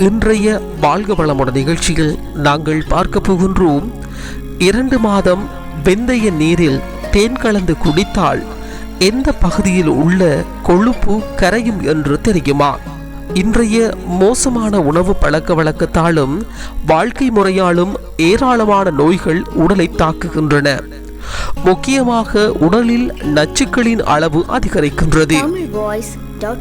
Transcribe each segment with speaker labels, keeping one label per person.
Speaker 1: இன்றைய வாழ்க வளமுடன் நிகழ்ச்சியில் நாங்கள் பார்க்க போகின்றோம். இரண்டு மாதம் வெந்தய நீரில் தேன் கலந்து குடித்தால் எந்த பகுதியில் உள்ள கொழுப்பு கரையும் என்று தெரியுமா? இன்றைய மோசமான உணவு பழக்க வழக்கத்தாலும் வாழ்க்கை முறையாலும் ஏராளமான நோய்கள் உடலை தாக்குகின்றன. முக்கியமாக உடலில் நச்சுக்களின் அளவு அதிகரிக்கின்றது.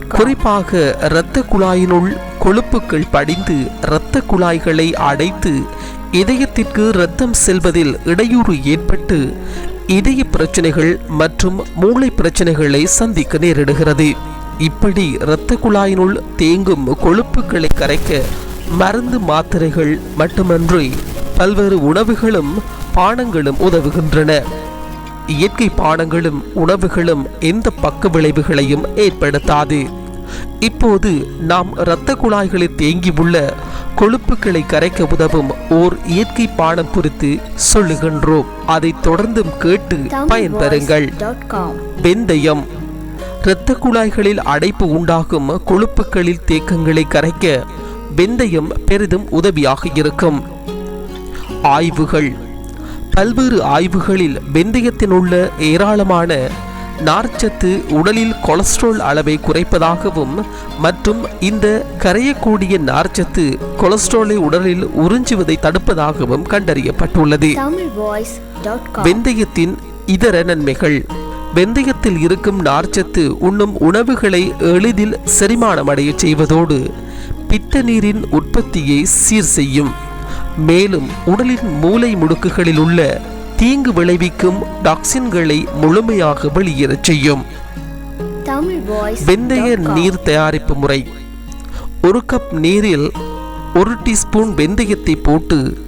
Speaker 1: குறிப்பாக இரத்த குழாயினுள் கொழுப்புகள் படிந்து இரத்த குழாய்களை அடைத்து இதயத்திற்கு இரத்தம் செல்வதில் இடையூறு ஏற்பட்டு இதய பிரச்சனைகள் மற்றும் மூளை பிரச்சனைகளை சந்திக்க நேரிடுகிறது. இப்படி இரத்த குழாயினுள் தேங்கும் கொழுப்புகளை கரைக்க மருந்து மாத்திரைகள் மட்டுமன்றி பல்வேறு உணவுகளும் பானங்களும் உதவுகின்றன. இயற்கை பானங்களும் உணவுகளும் எந்த பக்க விளைவுகளையும் ஏற்படுத்தாது. இப்போது நாம் இரத்த குழாய்களில் தேங்கியுள்ள கொழுப்புகளை கரைக்க உதவும் ஓர் இயற்கை பானம் குறித்து சொல்லுகின்றோம். அதை தொடர்ந்தும் கேட்டு பயன்பெறுங்கள். வெந்தயம். இரத்த குழாய்களில் அடைப்பு உண்டாகும் கொழுப்புகளில் தேக்கங்களை கரைக்க வெந்தயம் பெரிதும் உதவியாக இருக்கும். ஆய்வுகள். பல்வேறு ஆய்வுகளில் வெந்தயத்தில் உள்ள ஏராளமான நார்ச்சத்து உடலில் கொலஸ்ட்ரால் அளவை குறைப்பதாகவும் மற்றும் இந்த கரையக்கூடிய நார்ச்சத்து கொலஸ்ட்ராலை உடலில் உறிஞ்சுவதை தடுப்பதாகவும் கண்டறியப்பட்டுள்ளது. வெந்தயத்தின் இதர நன்மைகள். வெந்தயத்தில் இருக்கும் நார்ச்சத்து உண்ணும் உணவுகளை எளிதில் செரிமானமடைய செய்வதோடு பித்த நீரின் உற்பத்தியை சீர் செய்யும். மேலும் உடலின் மூலை முடுக்குகளில் உள்ள தீங்கு விளைவிக்கும் டாக்சின்களை முழுமையாக வெளியேறச் செய்யும். வெந்தய நீர் தயாரிப்பு முறை. ஒரு கப் நீரில் ஒரு டீஸ்பூன் வெந்தயத்தை போட்டு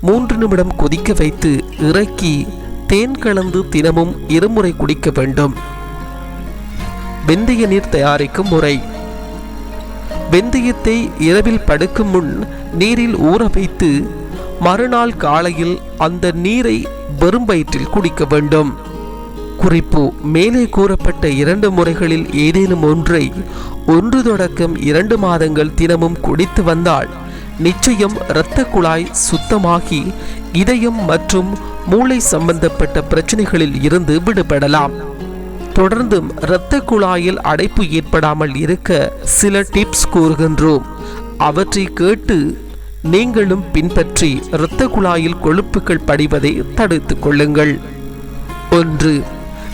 Speaker 1: மூன்று நிமிடம் கொதிக்க வைத்து இறக்கி தேன் கலந்து தினமும் இருமுறை குடிக்க வேண்டும். வெந்தய நீர் தயாரிக்கும் முறை. வெந்தயத்தை இரவில் படுக்கும் முன் நீரில் ஊற வைத்து மறுநாள் காலையில் அந்த நீரை வெறும் வயிற்றில் குடிக்க வேண்டும். குறிப்பு மேலே கூறப்பட்ட இரண்டு முறைகளில் ஏதேனும் ஒன்றை ஒன்று தொடக்கம் இரண்டு மாதங்கள் தினமும் குடித்து வந்தால் நிச்சயம் இரத்த குழாய் சுத்தமாகி இதயம் மற்றும் மூளை சம்பந்தப்பட்ட பிரச்சனைகளில் இருந்து விடுபடலாம். தொடர்ந்தும் இரத்த குழாயில் அடைப்பு ஏற்படாமல் இருக்க சில டிப்ஸ் கூறுகின்றோம். அவற்றை கேட்டு நீங்களும் பின்பற்றி இரத்த குழாயில் கொழுப்புகள் படிவதை தடுத்துக் கொள்ளுங்கள். ஒன்று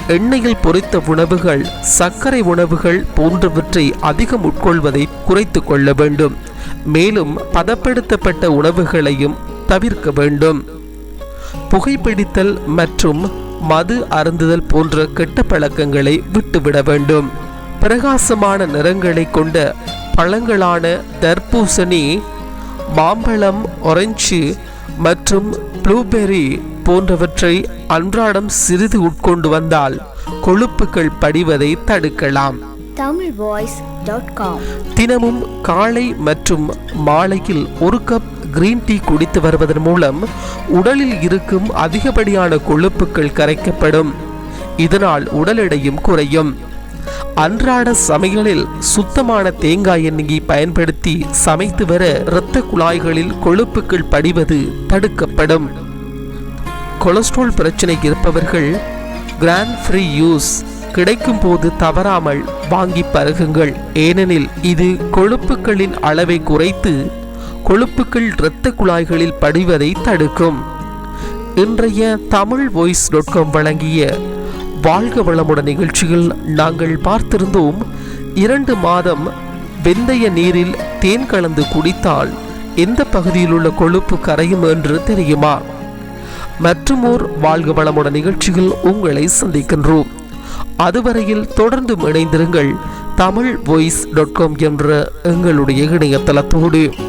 Speaker 1: எண்ணெயில் பொரித்த உணவுகள் சர்க்கரை உணவுகள் போன்றவற்றை அதிகம் உட்கொள்வதை குறைத்து கொள்ள வேண்டும். மேலும் பதப்படுத்தப்பட்ட உணவுகளையும் தவிர்க்க வேண்டும். புகைப்பிடித்தல் மற்றும் மது அருந்துதல் போன்ற கெட்ட பழக்கங்களை விட்டுவிட வேண்டும். பிரகாசமான நிறங்களை கொண்ட பழங்களான தர்பூசணி மாம்பழம் ஒரஞ்சு மற்றும் ப்ளூபெர்ரி போன்றவற்றை அன்றாடம் சிறிது உட்கொண்டு வந்தால் கொழுப்புகள் படிவதை தடுக்கலாம். தினமும் காலை மற்றும் மாலையில் ஒரு கப் கிரீன் டீ குடித்து வருவதன் மூலம் உடலில் இருக்கும் அதிகப்படியான கொழுப்புகள் கரைக்கப்படும். இதனால் உடல் எடையும் குறையும். அன்றாட சமையலில் சுத்தமான தேங்காய் எண்ணெயை பயன்படுத்தி சமைத்து வர இரத்த குழாய்களில் கொழுப்புகள் படிவது தடுக்கப்படும். கொலஸ்ட்ரால் பிரச்சனை இருப்பவர்கள் கிராண்ட் ஃப்ரீ யூஸ் கிடைக்கும் போது தவறாமல் வாங்கி பருகுங்கள். ஏனெனில் இது கொழுப்புகளின் அளவை குறைத்து கொழுப்புகள் இரத்த குழாய்களில் படிவதை தடுக்கும். இன்றைய தமிழ் வாய்ஸ் டாட் காம் வழங்கிய வாழ்க வளமுடன் நிகழ்ச்சியில் நாங்கள் பார்த்திருந்தோம் இரண்டு மாதம் வெந்தய நீரில் தேன் கலந்து குடித்தால் எந்த பகுதியில் உள்ள கொழுப்பு கரையும் என்று தெரியுமா? மற்றுமோர் வாழ்க வளமுடன் நிகழ்ச்சியில் உங்களை சந்திக்கின்றோம். அதுவரையில் தொடர்ந்து இணைந்திருங்கள் தமிழ் வாய்ஸ் டாட் காம் என்ற எங்களுடைய இணையதளத்தோடு.